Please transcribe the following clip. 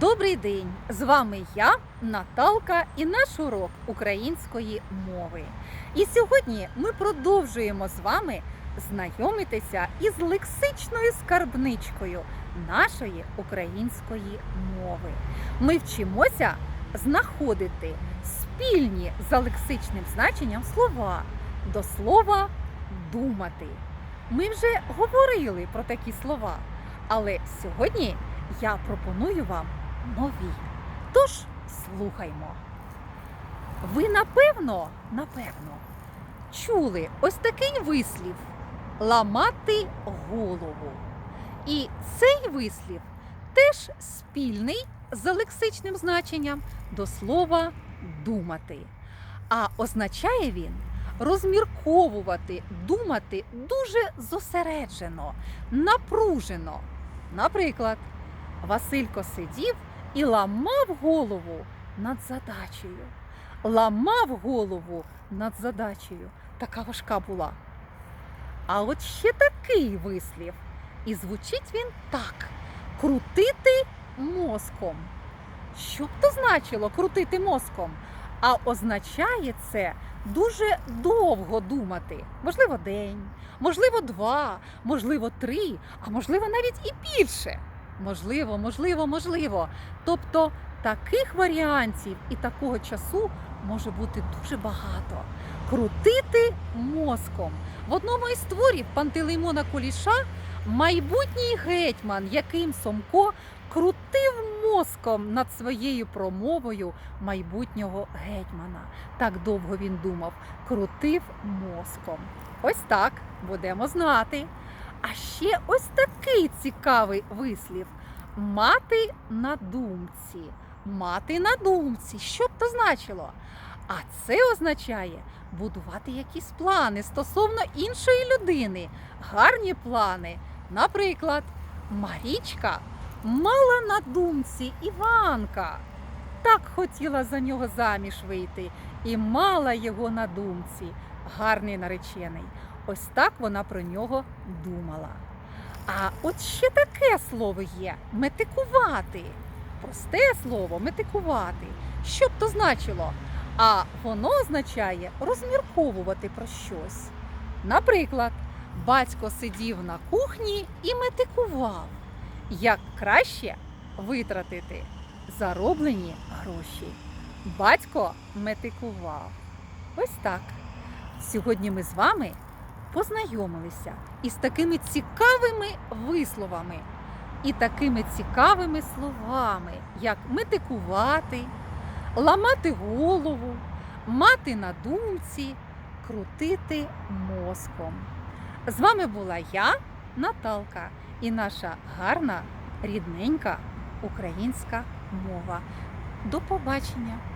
Добрий день! З вами я, Наталка, і наш урок української мови. І сьогодні ми продовжуємо з вами знайомитися із лексичною скарбничкою нашої української мови. Ми вчимося знаходити спільні за лексичним значенням слова до слова думати. Ми вже говорили про такі слова, але сьогодні я пропоную вам нові. Тож слухаймо. Ви напевно, напевно, чули ось такий вислів ламати голову. І цей вислів теж спільний за лексичним значенням до слова думати. А означає він розмірковувати, думати дуже зосереджено, напружено. Наприклад, Василько сидів і ламав голову над задачею. Ламав голову над задачею. Така важка була. А от ще такий вислів. І звучить він так: крутити мозком. Що б то значило крутити мозком? А означає це дуже довго думати. Можливо, день, можливо, два, можливо, три, а можливо, навіть і більше. Можливо, можливо, можливо. Тобто таких варіантів і такого часу може бути дуже багато. Крутити мозком. В одному із творів Пантелеймона Куліша майбутній гетьман Яким Сомко крутив мозком над своєю промовою майбутнього гетьмана. Так довго він думав, крутив мозком. Ось так будемо знати. А ще ось такий цікавий вислів мати на думці. Мати на думці. Що б то значило? А це означає будувати якісь плани стосовно іншої людини, гарні плани. Наприклад, Марічка мала на думці Іванка. Так хотіла за нього заміж вийти і мала його на думці. Гарний наречений. Ось так вона про нього думала. А от ще таке слово є метикувати. Просте слово метикувати. Що б то значило? А воно означає розмірковувати про щось. Наприклад, батько сидів на кухні і метикував, як краще витратити зароблені гроші. Батько метикував. Ось так. Сьогодні ми з вами познайомилися із такими цікавими висловами і такими цікавими словами, як метикувати, ламати голову, мати на думці, крутити мозком. З вами була я, Наталка, і наша гарна, рідненька українська мова. До побачення!